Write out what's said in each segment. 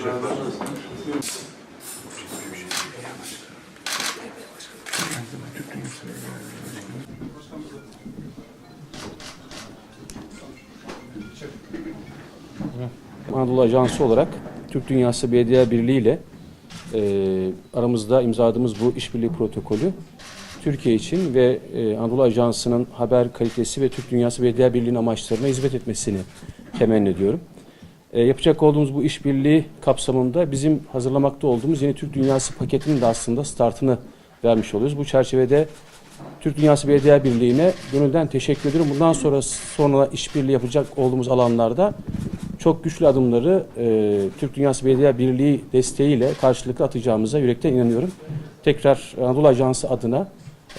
Teşekkür ederim. Anadolu Ajansı olarak Türk Dünyası Belediye Birliği ile e, aramızda imzaladığımız bu işbirliği protokolü Türkiye için ve e, Anadolu Ajansı'nın haber kalitesi ve Türk Dünyası Belediye Birliği'nin amaçlarına hizmet etmesini temenni ediyorum. E, yapacak olduğumuz bu işbirliği kapsamında bizim hazırlamakta olduğumuz yeni Türk Dünyası paketinin de aslında startını vermiş oluyoruz. Bu çerçevede Türk Dünyası Belediye Birliği'ne gönülden teşekkür ediyorum. Bundan sonra sonra işbirliği yapacak olduğumuz alanlarda çok güçlü adımları e, Türk Dünyası Belediye Birliği desteğiyle karşılıklı atacağımıza yürekten inanıyorum. Tekrar Anadolu Ajansı adına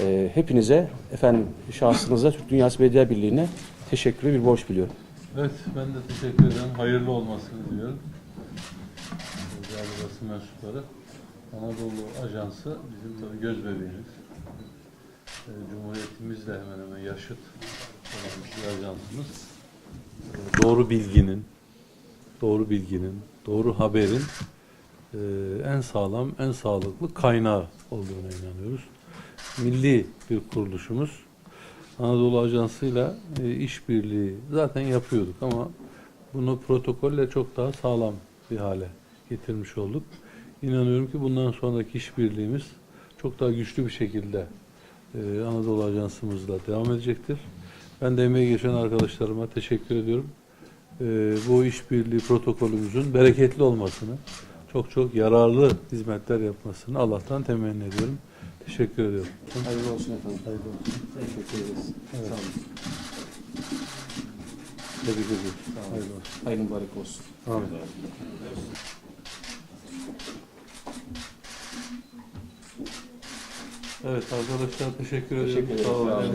e, hepinize efendim şahsınıza Türk Dünyası Belediye Birliği'ne teşekkürü bir borç biliyorum. Evet, ben de teşekkür ederim. Hayırlı olmasını diliyorum. Değerli basın mensupları. Anadolu Ajansı bizim tabii göz bebeğimiz. Ee, Cumhuriyetimizle hemen hemen yaşıt olan bir ajansımız. Ee, Doğru bilginin, doğru bilginin, doğru haberin e, en sağlam, en sağlıklı kaynağı olduğuna inanıyoruz. Milli bir kuruluşumuz. Anadolu Ajansı'yla e, işbirliği zaten yapıyorduk ama bunu protokolle çok daha sağlam bir hale getirmiş olduk. İnanıyorum ki bundan sonraki işbirliğimiz çok daha güçlü bir şekilde e, Anadolu Ajansımızla devam edecektir. Ben de emeği geçen arkadaşlarıma teşekkür ediyorum. E, bu işbirliği protokolümüzün bereketli olmasını, çok çok yararlı hizmetler yapmasını Allah'tan temenni ediyorum. Teşekkür ediyorum. Hayırlı olsun efendim. Hayırlı olsun. Teşekkür ederiz. Evet. Sağ olun. Tebrik ediyorum. Sağ olun. Hayırlı olsun. Hayırlı mübarek olsun. Amin. Evet arkadaşlar teşekkür. Teşekkür ederim. Sağ olun.